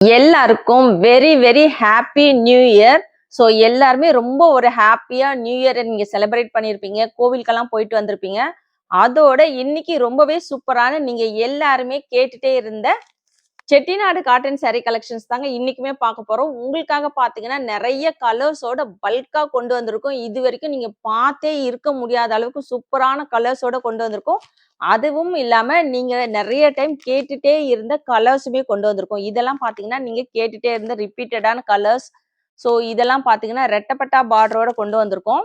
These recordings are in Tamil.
எல்லாருக்கும் very very happy new year so எல்லாருமே ரொம்ப ஒரு ஹாப்பியா நியூ இயர் நீங்க செலிப்ரேட் பண்ணியிருப்பீங்க கோவிலுக்கெல்லாம் போயிட்டு வந்திருப்பீங்க. அதோட இன்னைக்கு ரொம்பவே சூப்பரான நீங்க எல்லாருமே கேட்டுட்டே இருந்த செட்டிநாடு காட்டன் saree கலெக்ஷன்ஸ் தாங்க இன்னைக்குமே பார்க்க போறோம். உங்களுக்காக பாத்தீங்கன்னா நிறைய கலர்ஸோட பல்காக கொண்டு வந்திருக்கோம். இது வரைக்கும் நீங்க பார்த்தே இருக்க முடியாத அளவுக்கு சூப்பரான கலர்ஸோட கொண்டு வந்திருக்கோம். அதுவும் இல்லாம நீங்க நிறைய டைம் கேட்டுட்டே இருந்த கலர்ஸுமே கொண்டு வந்திருக்கோம். இதெல்லாம் பாத்தீங்கன்னா நீங்க கேட்டுட்டே இருந்த ரிப்பீட்டடான கலர்ஸ். ஸோ இதெல்லாம் பாத்தீங்கன்னா ரெட்டப்பட்டா பார்டரோட கொண்டு வந்திருக்கோம்.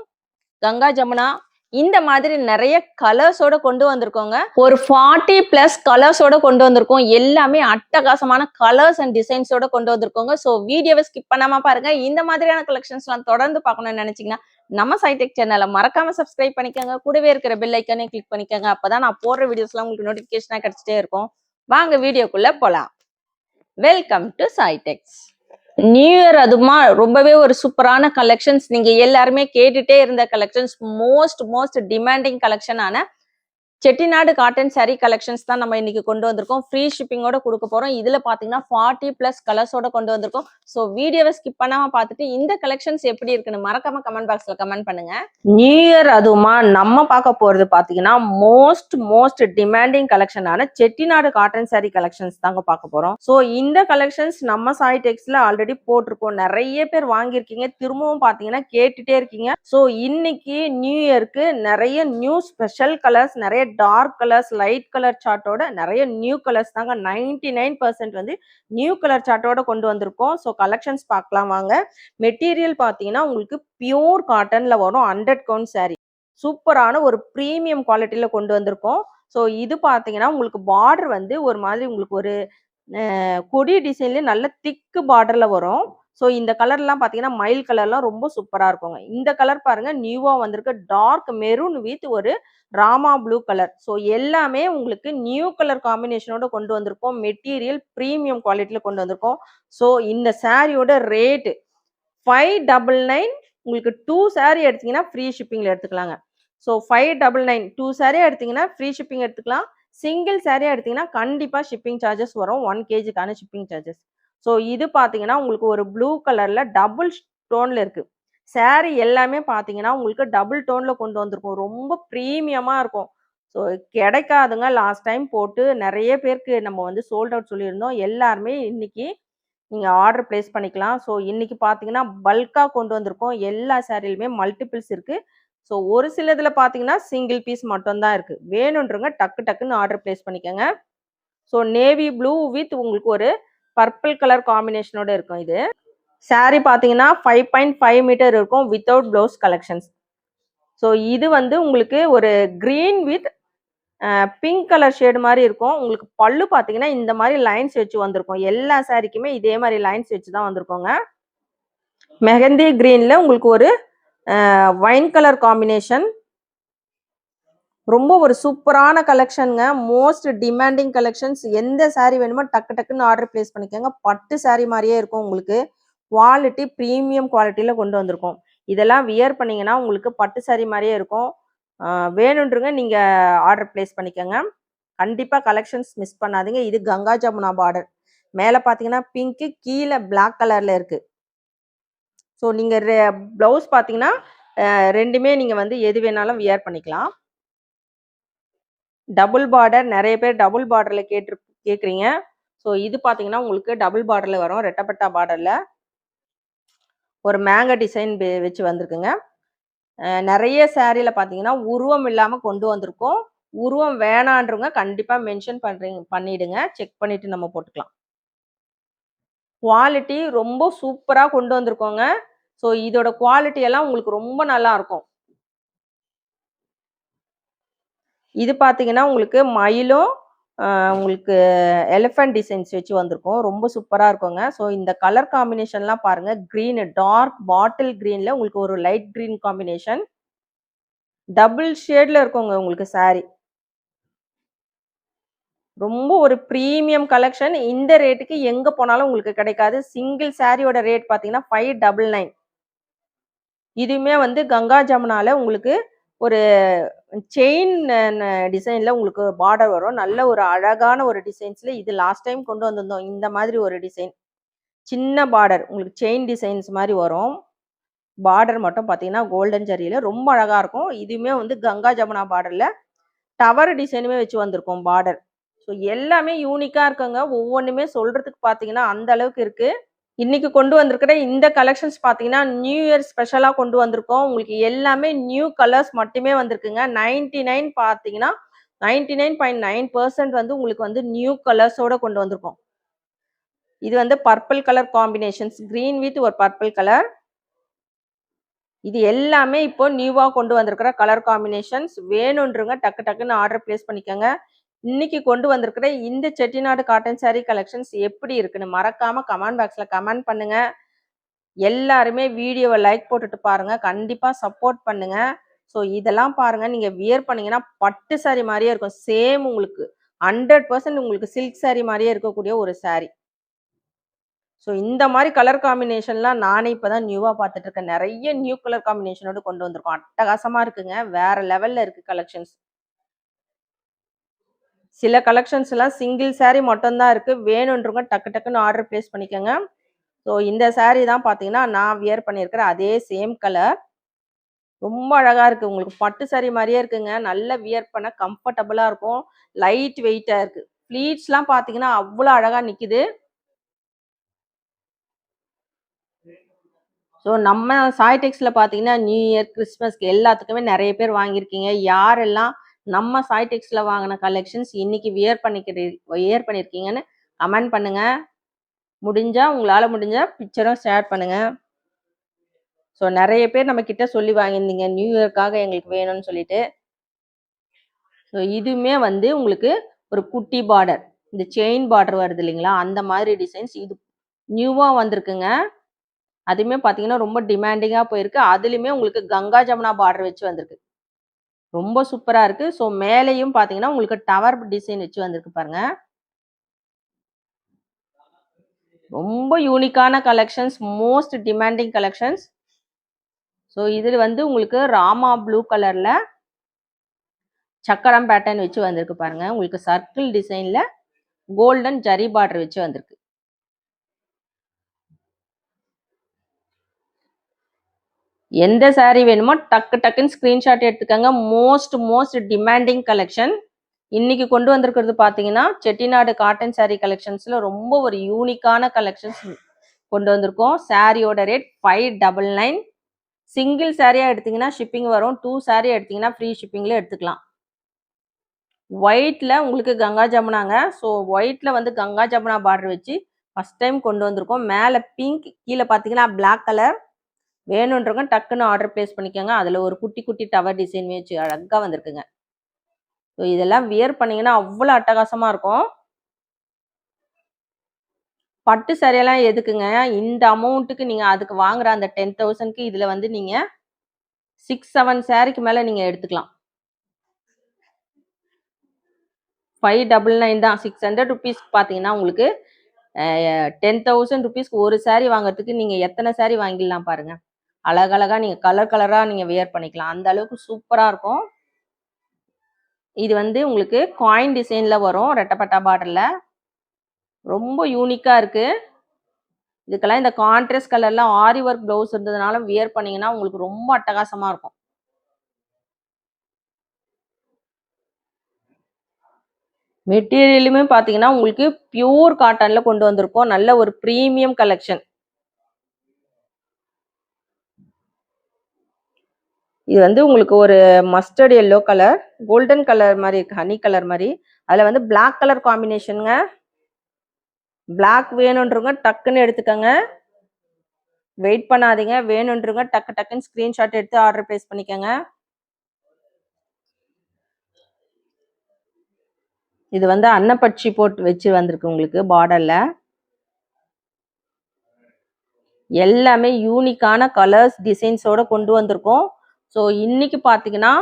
கங்கா ஜமுனா இந்த மாதிரி நிறைய கலர்ஸோட கொண்டு வந்திருக்கோங்க. ஒரு ஃபார்ட்டி பிளஸ் கலர்ஸோட கொண்டு வந்திருக்கோம். எல்லாமே அட்டகாசமான கலர்ஸ் அண்ட் டிசைன்ஸோட கொண்டு வந்திருக்கோங்க. ஸோ வீடியோவை ஸ்கிப் பண்ணாம பாருங்க. இந்த மாதிரியான கலெக்ஷன்ஸ்லாம் தொடர்ந்து பார்க்கணும்னு நினைச்சீங்கன்னா நம்ம சைடெக் சேனலை மறக்காம சப்ஸ்கிரைப் பண்ணிக்கோங்க. கூடவே இருக்கிற பெல் ஐக்கானே கிளிக் பண்ணிக்கோங்க. அப்பதான் நான் போடுற வீடியோஸ்லாம் உங்களுக்கு நோட்டிஃபிகேஷனாக கிடைச்சிட்டே இருக்கும். வாங்க வீடியோக்குள்ள போலாம். Welcome to Saidex new year அதுமா ரொம்பவே ஒரு சூப்பரான கலெக்ஷன்ஸ் நீங்க எல்லாருமே கேட்டுட்டே இருந்த கலெக்ஷன்ஸ் மோஸ்ட் மோஸ்ட் டிமாண்டிங் கலெக்ஷனான செட்டிநாடு காட்டன் saree கலெக்ஷன்ஸ் தான் நம்ம இன்னைக்கு கொண்டு வந்திருக்கோம். ஃப்ரீ ஷிப்பிங்கோட கொடுக்க போறோம். இதுல பாத்தீங்கன்னா ஃபார்ட்டி பிளஸ் கலர்ஸோட கொண்டு வந்திருக்கோம். ஸோ வீடியோவை ஸ்கிப் பண்ணாம பார்த்துட்டு இந்த கலெக்ஷன்ஸ் எப்படி இருக்குன்னு மறக்காம கமெண்ட் பாக்ஸ்ல கமெண்ட் பண்ணுங்க. நியூ இயர் அதுவுமா நம்ம பார்க்க போறது பாத்தீங்கன்னா மோஸ்ட் மோஸ்ட் டிமாண்டிங் கலெக்ஷனான செட்டிநாடு காட்டன் saree கலெக்ஷன்ஸ் தாங்க பார்க்க போறோம். ஸோ இந்த கலெக்ஷன்ஸ் நம்ம சாய் டெக்ஸ்ல ஆல்ரெடி போட்டிருக்கோம். நிறைய பேர் வாங்கியிருக்கீங்க. திரும்பவும் பாத்தீங்கன்னா கேட்டுட்டே இருக்கீங்க. ஸோ இன்னைக்கு நியூ இயர்க்கு நிறைய நியூ ஸ்பெஷல் கலர்ஸ் நிறைய டார்க் கலர்ஸ் லைட் கலர் சார்ட்டோட நிறைய நியூ கலர்ஸ் தாங்க. நைன்டி நைன் பர்சன்ட் வந்து நியூ கலர் சார்ட்டோட கொண்டு வந்திருக்கோம். ஸோ கலெக்ஷன்ஸ் பார்க்கலாம் வாங்க. மெட்டீரியல் பார்த்தீங்கன்னா உங்களுக்கு பியூர் காட்டன்ல வரும். Hundred count saree. சூப்பரான ஒரு ப்ரீமியம் குவாலிட்டியில கொண்டு வந்திருக்கோம். ஸோ இது பார்த்தீங்கன்னா உங்களுக்கு பார்டர் வந்து ஒரு மாதிரி உங்களுக்கு ஒரு கொடி டிசைன்லேயே நல்ல திக்கு பார்டரில் வரும். ஸோ இந்த கலர்லாம் பார்த்தீங்கன்னா மயில் கலர்லாம் ரொம்ப சூப்பராக இருக்குங்க. இந்த கலர் பாருங்க நியூவாக வந்திருக்கு. டார்க் மெரூன் வித் ஒரு ராமா ப்ளூ கலர் ஸோ எல்லாமே உங்களுக்கு நியூ கலர் காம்பினேஷனோட கொண்டு வந்திருக்கோம். மெட்டீரியல் ப்ரீமியம் குவாலிட்டியில் கொண்டு வந்திருக்கோம். ஸோ இந்த சாரியோட ரேட்டு ஃபைவ் டபுள் நைன் உங்களுக்கு டூ saree எடுத்தீங்கன்னா ஃப்ரீ ஷிப்பிங்கில் எடுத்துக்கலாங்க. So five double nine two saree எடுத்தீங்கன்னா ஃப்ரீ ஷிப்பிங் எடுத்துக்கலாம். சிங்கிள் saree எடுத்தீங்கன்னா கண்டிப்பாக ஷிப்பிங் சார்ஜஸ் வரும். ஒன் கேஜிக்கான ஷிப்பிங் சார்ஜஸ் ஸோ இது பார்த்தீங்கன்னா உங்களுக்கு ஒரு ப்ளூ கலரில் டபுள் டோனில் இருக்குது சேரீ எல்லாமே பார்த்தீங்கன்னா உங்களுக்கு டபுள் டோனில் கொண்டு வந்திருக்கும். ரொம்ப ப்ரீமியமாக இருக்கும். ஸோ கிடைக்காதுங்க. லாஸ்ட் டைம் போட்டு நிறைய பேருக்கு நம்ம வந்து சோல்ட் அவுட் சொல்லியிருந்தோம். எல்லாருமே இன்னைக்கு நீங்கள் ஆர்டர் ப்ளேஸ் பண்ணிக்கலாம். ஸோ இன்னைக்கு பார்த்தீங்கன்னா பல்காக கொண்டு வந்திருக்கோம். எல்லா சேரீலுமே மல்டிபிள்ஸ் இருக்குது ஸோ ஒரு சிலதில் பார்த்தீங்கன்னா சிங்கிள் பீஸ் மட்டும்தான் இருக்குது வேணுன்றவங்க டக்கு டக்குன்னு ஆர்டர் ப்ளேஸ் பண்ணிக்கோங்க. ஸோ நேவி ப்ளூ வித் உங்களுக்கு ஒரு பர்பிள் கலர் காம்பினேஷனோட இருக்கும் இது. saree பார்த்தீங்கன்னா ஃபைவ் பாயிண்ட் ஃபைவ் மீட்டர் இருக்கும் வித்தவுட் ப்ளவுஸ் கலெக்ஷன்ஸ் ஸோ இது வந்து உங்களுக்கு ஒரு green with pink colour shade மாதிரி இருக்கும். உங்களுக்கு பல்லு பார்த்தீங்கன்னா இந்த மாதிரி லைன்ஸ் வச்சு வந்திருக்கும். எல்லா சாரிக்குமே இதே மாதிரி லைன்ஸ் வச்சு தான் வந்திருக்கோங்க. மெஹந்தி க்ரீனில் உங்களுக்கு ஒரு ஒயின் கலர் காம்பினேஷன் ரொம்ப ஒரு சூப்பரான கலெக்ஷனுங்க மோஸ்ட் டிமாண்டிங் கலெக்ஷன்ஸ் எந்த சாரீ வேணுமோ டக்கு டக்குன்னு ஆர்டர் ப்ளேஸ் பண்ணிக்கோங்க. பட்டு சாரீ மாதிரியே இருக்கும் உங்களுக்கு. குவாலிட்டி ப்ரீமியம் குவாலிட்டியில் கொண்டு வந்திருக்கோம். இதெல்லாம் வியர் பண்ணீங்கன்னா உங்களுக்கு பட்டு சாரீ மாதிரியே இருக்கும். வேணுன்றங்க நீங்கள் ஆர்டர் ப்ளேஸ் பண்ணிக்கோங்க. கண்டிப்பாக கலெக்ஷன்ஸ் மிஸ் பண்ணாதீங்க. இது கங்கா ஜமுனா பார்டர் மேலே பார்த்தீங்கன்னா பிங்க்கு கீழே பிளாக் கலரில் இருக்குது ஸோ நீங்கள் ப்ளவுஸ் பார்த்தீங்கன்னா ரெண்டுமே நீங்கள் வந்து எது வேணாலும் வியர் பண்ணிக்கலாம். டபுள் பார்டர் நிறைய பேர் டபுள் பார்டரில் கேட்டு கேட்குறீங்க. ஸோ இது பார்த்தீங்கன்னா உங்களுக்கு டபுள் பார்டரில் வரும் ரெட்டப்பட்டா பார்டரில் ஒரு மேங்க டிசைன் வச்சு வந்திருக்குங்க. நிறைய சேரீல பார்த்தீங்கன்னா உருவம் இல்லாமல் கொண்டு வந்திருக்கோம். உருவம் வேணான்றவங்க கண்டிப்பாக மென்ஷன் பண்ணுறீங்க பண்ணிடுங்க. செக் பண்ணிவிட்டு நம்ம போட்டுக்கலாம். குவாலிட்டி ரொம்ப சூப்பராக கொண்டு வந்திருக்கோங்க. ஸோ இதோட குவாலிட்டி எல்லாம் உங்களுக்கு ரொம்ப நல்லா இருக்கும். இது பார்த்தீங்கன்னா உங்களுக்கு மயிலும் உங்களுக்கு எலிஃபண்ட் டிசைன்ஸ் வச்சு வந்திருக்கும். ரொம்ப சூப்பராக இருக்குங்க. ஸோ இந்த கலர் காம்பினேஷன்லாம் பாருங்கள் க்ரீனு டார்க் பாட்டில் க்ரீனில் உங்களுக்கு ஒரு லைட் க்ரீன் காம்பினேஷன் டபுள் ஷேடில் இருக்குங்க உங்களுக்கு சாரீ ரொம்ப ஒரு ப்ரீமியம் கலெக்ஷன் இந்த ரேட்டுக்கு எங்கே போனாலும் உங்களுக்கு கிடைக்காது. சிங்கிள் சாரியோட ரேட் பார்த்தீங்கன்னா ஃபைவ் டபுள் நைன் இதுவுமே வந்து கங்கா ஜமுனால உங்களுக்கு ஒரு செயின் டிசைனில் உங்களுக்கு பார்டர் வரும். நல்ல ஒரு அழகான ஒரு டிசைன்ஸில் இது லாஸ்ட் டைம் கொண்டு வந்திருந்தோம். இந்த மாதிரி ஒரு டிசைன் சின்ன பார்டர் உங்களுக்கு செயின் டிசைன்ஸ் மாதிரி வரும். பார்டர் மட்டும் பார்த்தீங்கன்னா கோல்டன் ஜரியில் ரொம்ப அழகாக இருக்கும். இதுவுமே வந்து கங்கா ஜமுனா பார்டரில் டவர் டிசைனுமே வச்சு வந்திருக்கோம் பார்டர் ஸோ எல்லாமே யூனிக்காக இருக்குங்க. ஒவ்வொன்றுமே சொல்கிறதுக்கு பார்த்தீங்கன்னா அந்த அளவுக்கு இருக்குது இன்னைக்கு கொண்டு வந்திருக்கிற இந்த கலெக்ஷன்ஸ் பார்த்தீங்கன்னா நியூ இயர் ஸ்பெஷலாக கொண்டு வந்திருக்கோம். உங்களுக்கு எல்லாமே நியூ கலர்ஸ் மட்டுமே வந்திருக்குங்க. நைன்டி நைன் பார்த்தீங்கன்னா ninety nine point nine percent வந்து உங்களுக்கு வந்து நியூ கலர்ஸோட கொண்டு வந்திருக்கோம். இது வந்து purple colour combinations green with ஒரு பர்பிள் கலர் இது எல்லாமே இப்போ நியூவாக கொண்டு வந்திருக்கிற கலர் காம்பினேஷன்ஸ் வேணுன்றவங்க டக்கு டக்குன்னு ஆர்டர் பிளேஸ் பண்ணிக்கோங்க. இன்னைக்கு கொண்டு வந்திருக்கிற இந்த செட்டிநாடு காட்டன் saree கலெக்ஷன்ஸ் எப்படி இருக்குன்னு மறக்காம கமெண்ட் பாக்ஸ்ல கமெண்ட் பண்ணுங்க. எல்லாருமே வீடியோவை லைக் போட்டுட்டு பாருங்க. கண்டிப்பா சப்போர்ட் பண்ணுங்க. ஸோ இதெல்லாம் பாருங்க. நீங்க வியர் பண்ணீங்கன்னா பட்டு சாரி மாதிரியே இருக்கும். சேம் உங்களுக்கு. ஹண்ட்ரட் பர்சன்ட் உங்களுக்கு சில்க் சாரி மாதிரியே இருக்கக்கூடிய ஒரு சாரி ஸோ இந்த மாதிரி கலர் காம்பினேஷன்லாம் நானே இப்பதான் நியூவாக பார்த்துட்டு இருக்கேன். நிறைய நியூ கலர் காம்பினேஷனோடு கொண்டு வந்திருக்கோம். அட்டகாசமாக இருக்குங்க. வேற லெவலில் இருக்குது கலெக்ஷன்ஸ் சில கலெக்ஷன்ஸ் எல்லாம் சிங்கிள் saree மட்டும்தான் இருக்கு. வேணுன்றவங்க டக்கு டக்குன்னு ஆர்டர் பிளேஸ் பண்ணிக்கோங்க. ஸோ இந்த saree தான் பார்த்தீங்கன்னா நான் வியர் பண்ணியிருக்கிற அதே சேம் கலர் ரொம்ப அழகாக இருக்குது உங்களுக்கு பட்டு saree மாதிரியே இருக்குங்க. நல்ல வியர் பண்ண கம்ஃபர்டபுளாக இருக்கும். லைட் வெயிட்டாக இருக்குது ப்ளீட்ஸ்லாம் பார்த்தீங்கன்னா அவ்வளோ அழகாக நிற்கிது ஸோ நம்ம சாய் டெக்ஸில் பார்த்தீங்கன்னா நியூ இயர் கிறிஸ்மஸ்க்கு எல்லாத்துக்குமே நிறைய பேர் வாங்கியிருக்கீங்க. யாரெல்லாம் நம்ம சாய் டெக்ஸில் வாங்கின கலெக்ஷன்ஸ் இன்னைக்கு வியர் பண்ணிக்கிற வியர் பண்ணியிருக்கீங்கன்னு கமெண்ட் பண்ணுங்க. முடிஞ்சா உங்களால் முடிஞ்சா பிக்சரும் ஷேர் பண்ணுங்க. ஸோ நிறைய பேர் நம்ம கிட்ட சொல்லி வாங்கியிருந்தீங்க. நியூ இயர்க்காக எங்களுக்கு வேணும்னு சொல்லிட்டு. ஸோ இதுவுமே வந்து உங்களுக்கு ஒரு குட்டி பார்டர் இந்த செயின் பார்டர் வருது இல்லைங்களா? அந்த மாதிரி டிசைன்ஸ் இது நியூவாக வந்திருக்குங்க. அதுவுமே பார்த்தீங்கன்னா ரொம்ப டிமாண்டிங்காக போயிருக்கு. அதுலேயுமே உங்களுக்கு கங்கா ஜமுனா பார்டர் வச்சு வந்திருக்கு. ரொம்ப சூப்பராக இருக்கு. ஸோ மேலேயும் பார்த்தீங்கன்னா உங்களுக்கு டவர் டிசைன் வச்சு வந்திருக்கு பாருங்க. ரொம்ப யூனிக்கான collections most demanding collections so இதில் வந்து உங்களுக்கு ராமா ப்ளூ கலரில் சக்கரம் பேட்டர்ன் வச்சு வந்திருக்கு பாருங்க. உங்களுக்கு சர்க்கிள் டிசைனில் கோல்டன் ஜரி பார்டர் வச்சு வந்திருக்கு. எந்த சாரீ வேணுமோ டக்கு டக்குன்னு ஸ்க்ரீன்ஷாட் எடுத்துக்கோங்க. மோஸ்ட் மோஸ்ட் டிமாண்டிங் கலெக்ஷன் இன்னைக்கு கொண்டு வந்திருக்கிறது பார்த்தீங்கன்னா செட்டிநாடு காட்டன் சாரீ கலெக்ஷன்ஸில் ரொம்ப ஒரு யூனிக்கான கலெக்ஷன்ஸ் கொண்டு வந்திருக்கோம். சாரியோட rate five double nine single சாரியாக எடுத்தீங்கன்னா ஷிப்பிங் வரும். டூ saree எடுத்தீங்கன்னா ஃப்ரீ ஷிப்பிங்ல எடுத்துக்கலாம். ஒயிட்டில் உங்களுக்கு கங்கா ஜமுனாங்க. ஸோ ஒயிட்டில் வந்து கங்கா ஜமுனா பார்டர் வச்சு ஃபர்ஸ்ட் டைம் கொண்டு வந்திருக்கோம். மேலே பிங்க் கீழே பார்த்தீங்கன்னா பிளாக் கலர் வேணுன்றவங்க டக்குன்னு ஆர்டர் பிளேஸ் பண்ணிக்கோங்க. அதில் ஒரு குட்டி குட்டி டவர் டிசைன் வச்சு அழகாக வந்திருக்குங்க. ஸோ இதெல்லாம் வியர் பண்ணிங்கன்னா அவ்வளோ அட்டகாசமாக இருக்கும். பட்டு சரியெல்லாம் எதுக்குங்க? இந்த அமௌண்ட்டுக்கு நீங்கள் அதுக்கு வாங்குற அந்த டென் தௌசண்ட்க்கு இதில் வந்து நீங்கள் சிக்ஸ் செவன் சேரீக்கு மேலே நீங்கள் எடுத்துக்கலாம். ஃபைவ் டபுள் நைன் தான். சிக்ஸ் ஹண்ட்ரட் ருபீஸ்க்கு பார்த்தீங்கன்னா உங்களுக்கு டென் தௌசண்ட் ருபீஸ்க்கு ஒரு சாரீ வாங்குறதுக்கு நீங்கள் எத்தனை சாரீ வாங்கிடலாம் பாருங்கள் அழகழகா நீங்கள் கலர் கலராக நீங்கள் வியர் பண்ணிக்கலாம். அந்த அளவுக்கு சூப்பராக இருக்கும். இது வந்து உங்களுக்கு காயின் டிசைனில் வரும். ரெட்டப்பட்டா பார்டரில் ரொம்ப யூனிக்காக இருக்கு. இதுக்கெல்லாம் இந்த கான்ட்ராஸ்ட் கலர்ல ஆரி ஒர்க் ப்ளவுஸ் இருந்ததுனால வியர் பண்ணீங்கன்னா உங்களுக்கு ரொம்ப அட்டகாசமா இருக்கும். மெட்டீரியலுமே பார்த்தீங்கன்னா உங்களுக்கு பியூர் காட்டன்ல கொண்டு வந்திருக்கோம். நல்ல ஒரு ப்ரீமியம் கலெக்ஷன் இது வந்து உங்களுக்கு ஒரு mustard yellow colour golden colour மாதிரி இருக்கு ஹனி கலர் மாதிரி. அதில் வந்து பிளாக் கலர் காம்பினேஷனுங்க பிளாக் வேணுன்றவங்க டக்குன்னு எடுத்துக்கோங்க. வெயிட் பண்ணாதீங்க. வேணுன்றவங்க டக்கு டக்குன்னு ஸ்க்ரீன்ஷாட் எடுத்து ஆர்டர் பிளேஸ் பண்ணிக்கோங்க. இது வந்து அன்னப்பட்சி போட்டு வச்சு வந்திருக்கு உங்களுக்கு பார்டரில் எல்லாமே யூனிக்கான கலர்ஸ் டிசைன்ஸோட கொண்டு வந்திருக்கோம். ஸோ இன்னைக்கு பார்த்தீங்கன்னா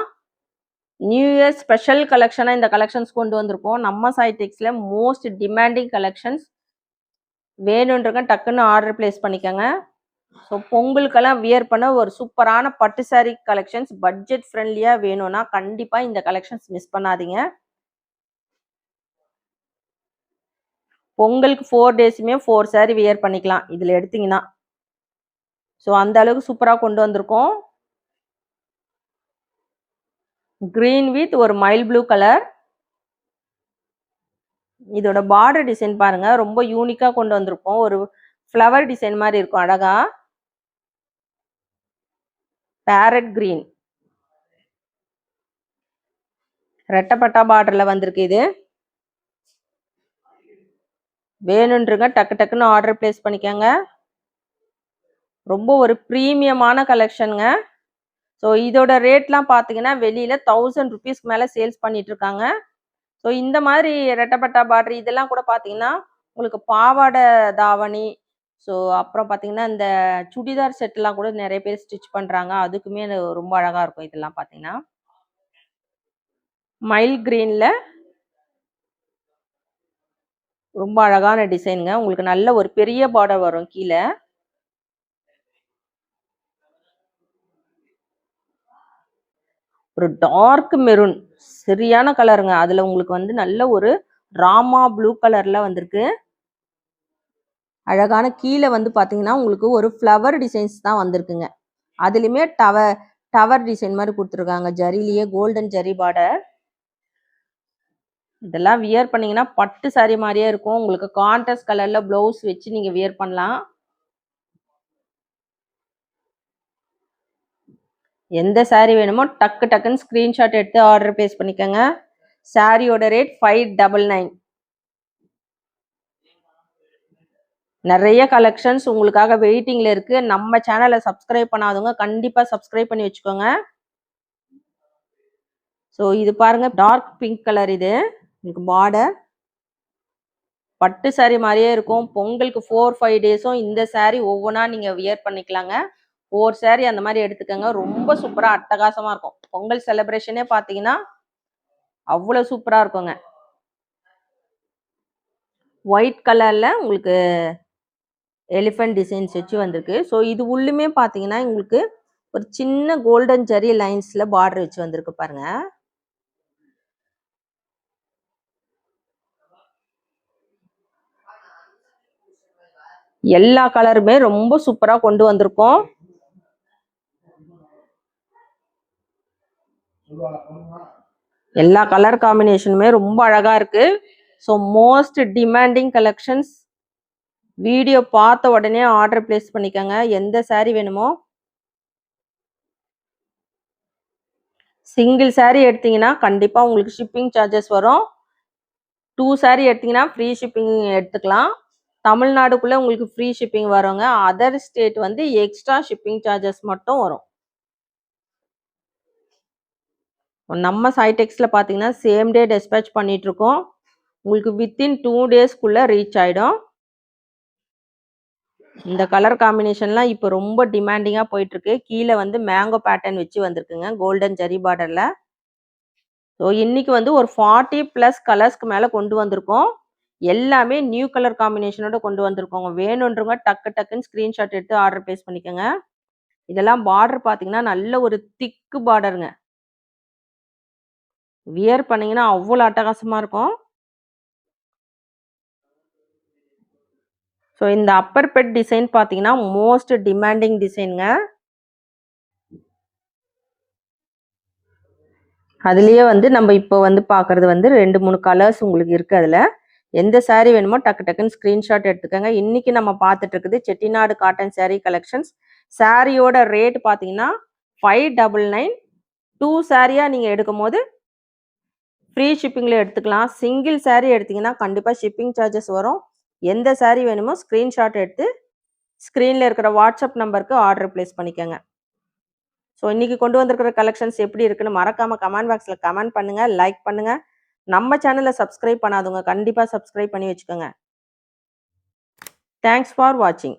நியூ இயர் ஸ்பெஷல் கலெக்ஷனாக இந்த கலெக்ஷன்ஸ் கொண்டு வந்திருக்கோம். நம்ம சைடெக்ஸில் மோஸ்ட் டிமாண்டிங் கலெக்ஷன்ஸ் வேணுன்றவங்க டக்குன்னு ஆர்டர் பிளேஸ் பண்ணிக்கோங்க. ஸோ பொங்கலுக்கெல்லாம் வியர் பண்ண ஒரு சூப்பரான பட்டு saree கலெக்ஷன்ஸ் பட்ஜெட் ஃப்ரெண்ட்லியாக வேணும்னா கண்டிப்பாக இந்த கலெக்ஷன்ஸ் மிஸ் பண்ணாதீங்க. பொங்கலுக்கு ஃபோர் டேஸுமே ஃபோர் saree வியர் பண்ணிக்கலாம். இதில் எடுத்தீங்கன்னா. ஸோ அந்த அளவுக்கு சூப்பராக கொண்டு வந்திருக்கோம். க்ரீன் வித் ஒரு மைல் ப்ளூ கலர் இதோட பார்டர் டிசைன் பாருங்க. ரொம்ப யூனிக்கா கொண்டு வந்திருக்கோம். ஒரு ஃப்ளவர் டிசைன் மாதிரி இருக்கும் அழகா. பேரட் கிரீன் ரெட்டப்பட்டா பார்டர்ல வந்திருக்கு இது. வேணுன்றங்க டக்கு டக்குன்னு ஆர்டர் பிளேஸ் பண்ணிக்கோங்க. ரொம்ப ஒரு ப்ரீமியமான கலெக்ஷனுங்க ஸோ இதோட ரேட்லாம் பார்த்தீங்கன்னா வெளியில் தௌசண்ட் ருபீஸ்க்கு மேலே சேல்ஸ் பண்ணிகிட்ருக்காங்க ஸோ இந்த மாதிரி ரெட்டப்பட்டா பார்டர் இதெல்லாம் கூட பார்த்தீங்கன்னா உங்களுக்கு பாவாடை தாவணி ஸோ அப்புறம் பார்த்தீங்கன்னா இந்த சுடிதார் செட்டெலாம் கூட நிறைய பேர் ஸ்டிச் பண்ணுறாங்க அதுக்குமே ரொம்ப அழகாக இருக்கும் இதெல்லாம் பார்த்தீங்கன்னா மைல் க்ரீனில் ரொம்ப அழகான டிசைனுங்க உங்களுக்கு நல்ல ஒரு பெரிய பார்டர் வரும் கீழே. ஒரு டார்க் மெரூன் சரியான கலருங்க அதுல உங்களுக்கு வந்து நல்ல ஒரு ராமா ப்ளூ கலர்ல வந்திருக்கு. அழகான கீழே வந்து பார்த்தீங்கன்னா உங்களுக்கு ஒரு ஃப்ளவர் டிசைன்ஸ் தான் வந்திருக்குங்க. அதுலேயுமே டவர் டவர் டிசைன் மாதிரி கொடுத்துருக்காங்க. ஜரிலேயே கோல்டன் ஜரி பார்டர் இதெல்லாம் வியர் பண்ணீங்கன்னா பட்டு சாரி மாதிரியே இருக்கும். உங்களுக்கு கான்ட்ராஸ்ட் கலரில் ப்ளவுஸ் வச்சு நீங்கள் வியர் பண்ணலாம். எந்த சாரீ வேணுமோ டக்கு டக்குன்னு ஸ்க்ரீன்ஷாட் எடுத்து ஆர்டர் பேஸ் பண்ணிக்கோங்க. சாரியோட ரேட் ஃபைவ் டபுள் நைன் நிறைய கலெக்ஷன்ஸ் உங்களுக்காக வெயிட்டிங்கில் இருக்கு. நம்ம சேனலை சப்ஸ்கிரைப் பண்ணாதவங்க கண்டிப்பாக சப்ஸ்கிரைப் பண்ணி வச்சுக்கோங்க. ஸோ இது பாருங்க டார்க் பிங்க் கலர் இது. உங்களுக்கு பார்டர் பட்டு saree மாதிரியே இருக்கும். பொங்கலுக்கு ஃபோர் ஃபைவ் டேஸும் இந்த சாரீ ஒவ்வொன்றா நீங்கள் வியர் பண்ணிக்கலாங்க. ஃபோர் saree அந்த மாதிரி எடுத்துக்கோங்க. ரொம்ப சூப்பராக அட்டகாசமாக இருக்கும். பொங்கல் செலிப்ரேஷனே பார்த்தீங்கன்னா அவ்வளோ சூப்பராக இருக்குங்க. ஒயிட் கலரில் உங்களுக்கு எலிஃபென்ட் டிசைன்ஸ் வச்சு வந்திருக்கு. ஸோ இது உள்ளுமே பார்த்தீங்கன்னா உங்களுக்கு ஒரு சின்ன கோல்டன் ஜரி லைன்ஸில் பார்டர் வச்சு வந்திருக்கு பாருங்க. எல்லா கலருமே ரொம்ப சூப்பராக கொண்டு வந்திருக்கோம். எல்லா கலர் காம்பினேஷனுமே ரொம்ப அழகா இருக்கு. So most demanding collections video பார்த்த உடனே ஆர்டர் பிளேஸ் பண்ணிக்கோங்க. எந்த சாரீ வேணுமோ? சிங்கிள் சாரீ எடுத்தீங்கன்னா கண்டிப்பாக உங்களுக்கு ஷிப்பிங் சார்ஜஸ் வரும். டூ சாரீ எடுத்தீங்கன்னா ஃப்ரீ ஷிப்பிங் எடுத்துக்கலாம். தமிழ்நாடுக்குள்ளே உங்களுக்கு ஃப்ரீ ஷிப்பிங் வருங்க. அதர் ஸ்டேட் வந்து எக்ஸ்ட்ரா ஷிப்பிங் சார்ஜஸ் மட்டும் வரும். நம்ம சைடெக்ஸில் பார்த்தீங்கன்னா சேம் டே டெஸ்பேச் பண்ணிகிட்ருக்கோம் உங்களுக்கு வித்தின் டூ டேஸ்க்குள்ளே ரீச் ஆகிடும் இந்த கலர் காம்பினேஷன்லாம் இப்போ ரொம்ப டிமாண்டிங்காக போயிட்டுருக்கு. கீழே வந்து மேங்கோ பேட்டர்ன் வச்சு வந்திருக்குங்க கோல்டன் ஜரி பார்டரில் ஸோ இன்றைக்கி வந்து ஒரு ஃபார்ட்டி ப்ளஸ் கலர்ஸ்க்கு மேலே கொண்டு வந்திருக்கோம். எல்லாமே நியூ கலர் காம்பினேஷனோட கொண்டு வந்திருக்கோங்க. வேணுன்றவங்க டக்கு டக்குன்னு ஸ்க்ரீன்ஷாட் எடுத்து ஆர்டர் பேஸ் பண்ணிக்கோங்க. இதெல்லாம் பார்டர் பார்த்தீங்கன்னா நல்ல ஒரு திக்கு பார்டருங்க வியர் பண்ணீங்கன்னா அவ்வளோ அட்டகாசமாக இருக்கும். ஸோ இந்த அப்பர் பெட் டிசைன் பார்த்தீங்கன்னா மோஸ்ட் டிமாண்டிங் டிசைனுங்க அதுலேயே வந்து நம்ம இப்போ வந்து பார்க்கறது வந்து ரெண்டு மூணு கலர்ஸ் உங்களுக்கு இருக்குது அதில். எந்த சேரீ வேணுமோ டக்கு டக்குன்னு ஸ்க்ரீன்ஷாட் எடுத்துக்கோங்க. இன்றைக்கி நம்ம பார்த்துட்டு இருக்குது செட்டிநாடு காட்டன் சேரீ கலெக்ஷன்ஸ் சாரியோட ரேட் பார்த்தீங்கன்னா ஃபைவ் டபுள் நைன் டூ சாரியாக நீங்கள் எடுக்கும் போது ஃப்ரீ ஷிப்பிங்கில் எடுத்துக்கலாம். சிங்கிள் சாரீ எடுத்தீங்கன்னா கண்டிப்பாக ஷிப்பிங் சார்ஜஸ் வரும். எந்த சாரீ வேணுமோ ஸ்க்ரீன்ஷாட் எடுத்து ஸ்க்ரீனில் இருக்கிற வாட்ஸ்அப் நம்பருக்கு ஆர்டர் பிளேஸ் பண்ணிக்கோங்க. ஸோ இன்னைக்கு கொண்டு வந்திருக்கிற கலெக்ஷன்ஸ் எப்படி இருக்குன்னு மறக்காமல் கமெண்ட் பாக்ஸில் கமெண்ட் பண்ணுங்கள் லைக் பண்ணுங்கள் நம்ம சேனலை சப்ஸ்கிரைப் பண்ணாதவங்க கண்டிப்பாக சப்ஸ்கிரைப் பண்ணி வச்சுக்கோங்க. தேங்க்ஸ் ஃபார் வாட்சிங்